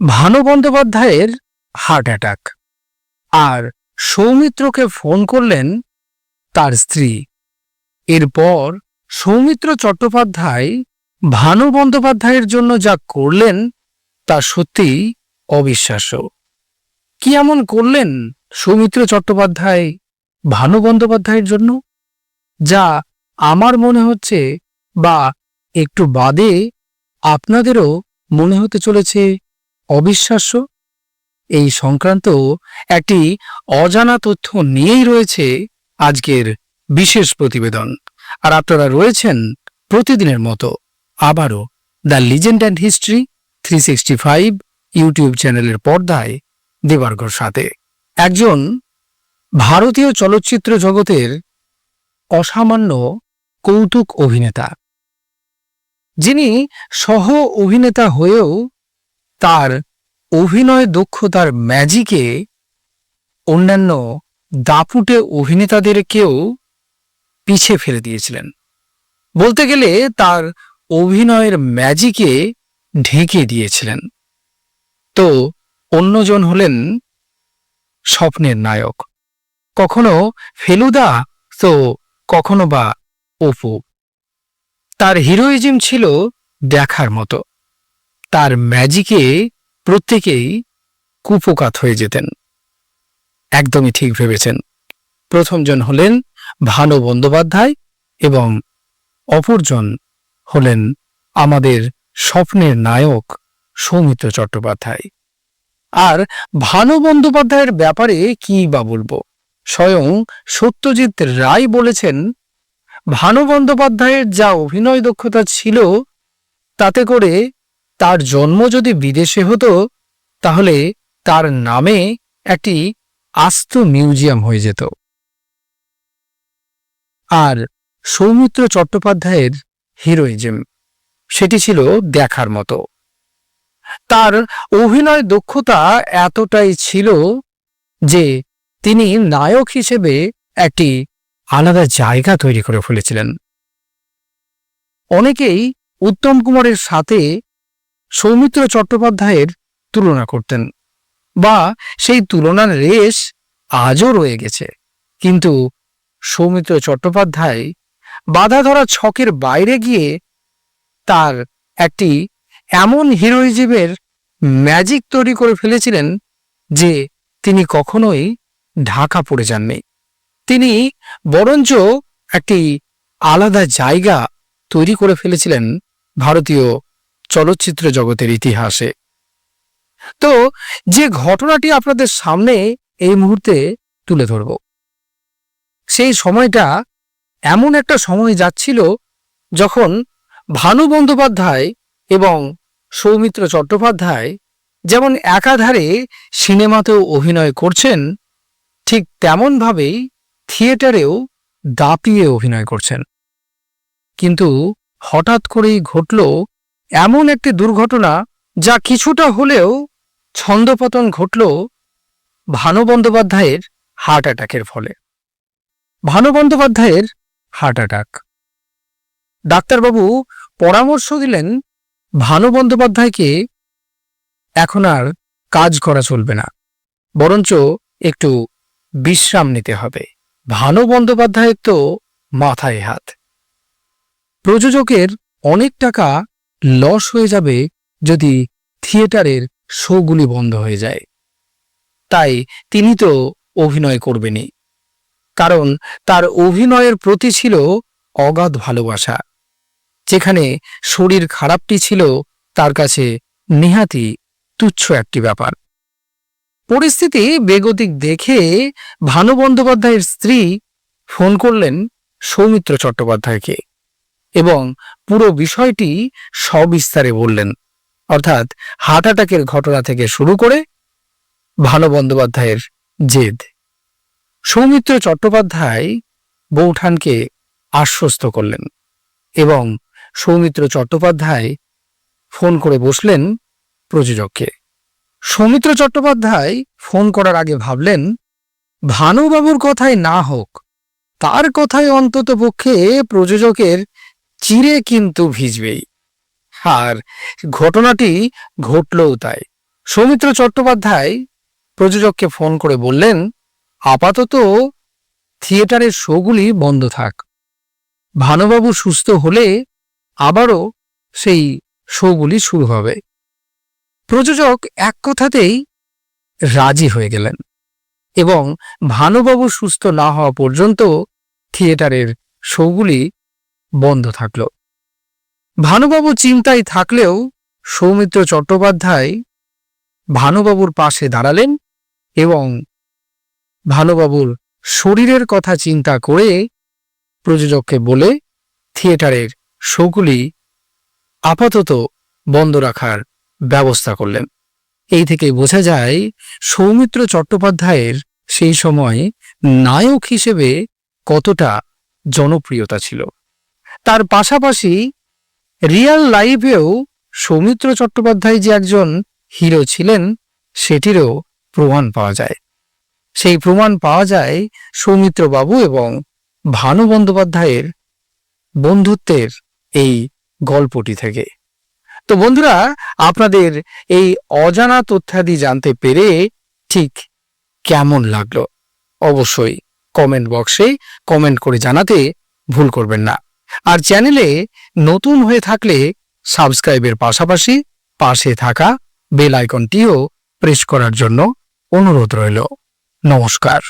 ভানু বন্দ্যোপাধ্যায়ের heart attack. আর সৌমিত্রকে ফোন করলেন তার স্ত্রী। এরপর সৌমিত্র চট্টোপাধ্যায় ভানু বন্দ্যোপাধ্যায়ের জন্য যা করলেন, তা সত্যি অবিশ্বাস্য। কি এমন করলেন সৌমিত্র চট্টোপাধ্যায় ভানু বন্দ্যোপাধ্যায়ের জন্য? যা আমার মনে হচ্ছে বা একটু বাদে আপনাদেরও মনে হতে চলেছে অবিশ্বাস্য? এই সংক্রান্ত একটি অজানা তথ্য নিয়েই রয়েছে আজকের বিশেষ প্রতিবেদন। আর আপনারা রয়েছেন প্রতিদিনের মতো আবারও the legend and history three sixty five YouTube চ্যানেলের পর্দায় দেবার্গর সাথে। একজন ভারতীয় চলচ্চিত্র জগতের অসামান্য কৌতুক অভিনেতা, যিনি সহ অভিনেতা হয়েও তার অভিনয় দক্ষতার ম্যাজিকে অন্যান্য দাপুটে অভিনেতাদেরকেও পিছে ফেলে দিয়েছিলেন। বলতে গেলে তার অভিনয়ের ম্যাজিকে ঢেকে দিয়েছিলেন। তো অন্যজন হলেন স্বপ্নের নায়ক। কখনো ফেলুদা, তো কখনো বা অপু তার হিরোইজম ছিল দেখার মতো। তার ম্যাজিকে প্রত্যেকেই কুপোকাত হয়ে যেতেন। একদমই ঠিক ভেবেছেন। প্রথমজন হলেন ভানু বন্দ্যোপাধ্যায় এবং অপরজন হলেন আমাদের স্বপ্নের নায়ক সৌমিত্র চট্টোপাধ্যায়। আর ভানু বন্দ্যোপাধ্যায়ের ব্যাপারে কি বা বলব? স্বয়ং সত্যজিৎ রায় বলেছেন, ভানু বন্দ্যোপাধ্যায়ের যা অভিনয় দক্ষতা ছিল তাতে করে তার জন্ম যদি বিদেশে হতো, তাহলে তার নামে একটি আস্ত মিউজিয়াম হয়ে যেত। আর সৌমিত্র চট্টোপাধ্যায়ের হিরোইজম, সেটি ছিল দেখার মতো। তার অভিনয় দক্ষতা এতটাই ছিল যে তিনি নায়ক হিসেবে একটি আলাদা জায়গা তৈরি করে ফেলেছিলেন। অনেকেই উত্তম কুমারের সাথে সৌমিত্র চট্টোপাধ্যায়ের তুলনা করতেন বা সেই তুলনার রেশ আজও রয়ে গেছে। কিন্তু সৌমিত্র চট্টোপাধ্যায় বাধা ধরা ছকের বাইরে গিয়ে তার একটি এমন হিরোইজমের ম্যাজিক তৈরি করে ফেলেছিলেন যে তিনি কখনোই ঢাকা পড়ে যাননি। তিনি বরঞ্চ একটি আলাদা জায়গা তৈরি করে ফেলেছিলেন ভারতীয় চলচ্চিত্র জগতের ইতিহাসে। তো, যে ঘটনাটি আপনাদের সামনে এই মুহূর্তে তুলে ধরব। সেই সময়টা এমন একটা সময় যাচ্ছিল যখন ভানু বন্দ্যোপাধ্যায় এবং সৌমিত্র চট্টোপাধ্যায় যেমন একাধারে সিনেমাতেও অভিনয় করছেন, ঠিক তেমনভাবেই থিয়েটারেও দাপিয়ে অভিনয় করছেন। কিন্তু হঠাৎ করেই ঘটল এমন একটি দুর্ঘটনা যা কিছুটা হলেও ছন্দপতন ঘটল ভানু বন্দ্যোপাধ্যায়ের হার্ট অ্যাটাকের ফলে। ভানু বন্দ্যোপাধ্যায়ের হার্ট অ্যাটাক। ডাক্তারবাবু পরামর্শ দিলেন, ভানু বন্দ্যোপাধ্যায়কে এখন আর কাজ করা চলবে না, বরঞ্চ একটু বিশ্রাম নিতে হবে। ভানু বন্দ্যোপাধ্যায়ের তো মাথায় হাত। প্রযোজকের অনেক টাকা লস হয়ে যাবে যদি থিয়েটারের শোগুলি বন্ধ হয়ে যায়। তাই তিনি তো অভিনয় করবেনই। কারণ তার অভিনয়ের প্রতি ছিল অগাধ ভালোবাসা। যেখানে শরীর খারাপটি ছিল, তার কাছে নেহাতি তুচ্ছ একটি ব্যাপার। পরিস্থিতি বেগতিক দেখে ভানু বন্দ্যোপাধ্যায়ের স্ত্রী ফোন করলেন সৌমিত্র চট্টোপাধ্যায়কে। এবং পুরো বিষয়টি সবিস্তারে বললেন। অর্থাৎ হার্ট অ্যাটাকের ঘটনা থেকে শুরু করে ভানু বন্দ্যোপাধ্যায়ের জেদ। সৌমিত্র চট্টোপাধ্যায় বৌঠানকে আশ্বস্ত করলেন এবং সৌমিত্র চট্টোপাধ্যায় ফোন করে বসলেন প্রযোজককে। সৌমিত্র চট্টোপাধ্যায় ফোন করার আগে ভাবলেন, ভানুবাবুর কথায় না হোক, তার কথায় অন্তত পক্ষে প্রযোজকের চিরে কিন্তু ভিজবেই। আর ঘটনাটি ঘটলও তাই। সৌমিত্র চট্টোপাধ্যায় প্রযোজককে ফোন করে বললেন, আপাতত থিয়েটারের শোগুলি বন্ধ থাক। ভানুবাবু সুস্থ হলে আবারও সেই শোগুলি শুরু হবে। প্রযোজক এক কথাতেই রাজি হয়ে গেলেন এবং ভানুবাবু সুস্থ না হওয়া পর্যন্ত থিয়েটারের শোগুলি বন্ধ থাকল। ভানুবাবু চিন্তায় থাকলেও সৌমিত্র চট্টোপাধ্যায় ভানুবাবুর পাশে দাঁড়ালেন এবং ভানুবাবুর শরীরের কথা চিন্তা করে প্রযোজককে বলে থিয়েটারের শোগুলি আপাতত বন্ধ রাখার ব্যবস্থা করলেন। এই থেকে বোঝা যায় সৌমিত্র চট্টোপাধ্যায়ের সেই সময় নায়ক হিসেবে কতটা জনপ্রিয়তা ছিল। তার পাশাপাশি রিয়াল লাইফেও সৌমিত্র চট্টোপাধ্যায় যে একজন হিরো ছিলেন, সেটিরও প্রমাণ পাওয়া যায়। সেই প্রমাণ পাওয়া যায় সৌমিত্র বাবু এবং ভানু বন্দ্যোপাধ্যায়ের বন্ধুত্বের এই গল্পটি থেকে। তো বন্ধুরা, আপনাদের এই অজানা তথ্যাদি জানতে পেরে ঠিক কেমন লাগল? অবশ্যই কমেন্ট বক্সে কমেন্ট করে জানাতে ভুল করবেন না। আর চ্যানেলে নতুন হয়ে থাকলে সাবস্ক্রাইবের পাশাপাশি পাশে থাকা বেল আইকনটিও প্রেস করার জন্য অনুরোধ রইল। নমস্কার।